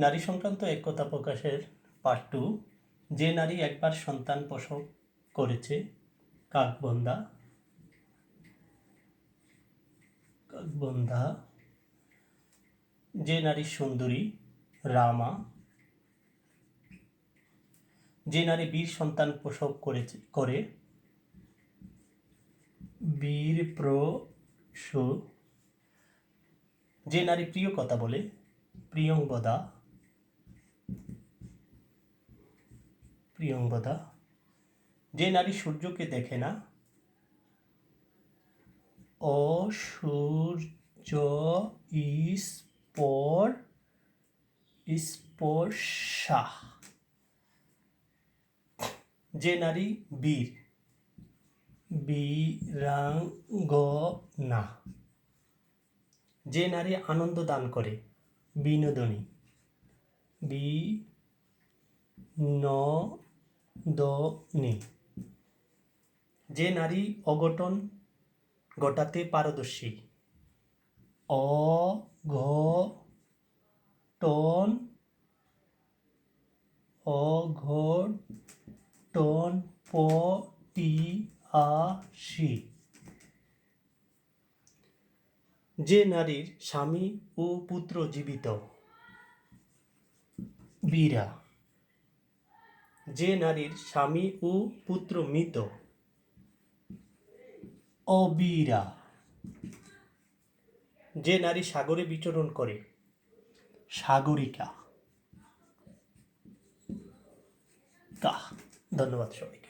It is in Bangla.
নারী সংক্রান্ত একতা প্রকাশের পার্ট টু যে নারী একবার সন্তান প্রসব করেছে কাকবন্দা কাকবন্ধা, যে নারী সুন্দরী, রামা, যে নারী বীর সন্তান প্রসব করেছে, করে, বীর প্রসু যে নারী প্রিয় কথা বলে প্রিয়ংবদা প্রিয়ংবদা যে নারী সূর্যকে দেখে না অসূর্য ইস্পর স্পর্শা যে নারী বীর, বীরাঙ্গনা। যে নারী আনন্দ দান করে, বিনোদনী। বিনোদনী যে নারী অঘটন ঘটাতে পারদর্শী, অঘটন অঘটন পটিয়াসী যে নারীর স্বামী ও পুত্র জীবিত, বীরা। যে নারীর স্বামী ও পুত্র মৃত। অবিরা। যে নারী সাগরে বিচরণ করে। সাগরিকা। ধন্যবাদ সবাই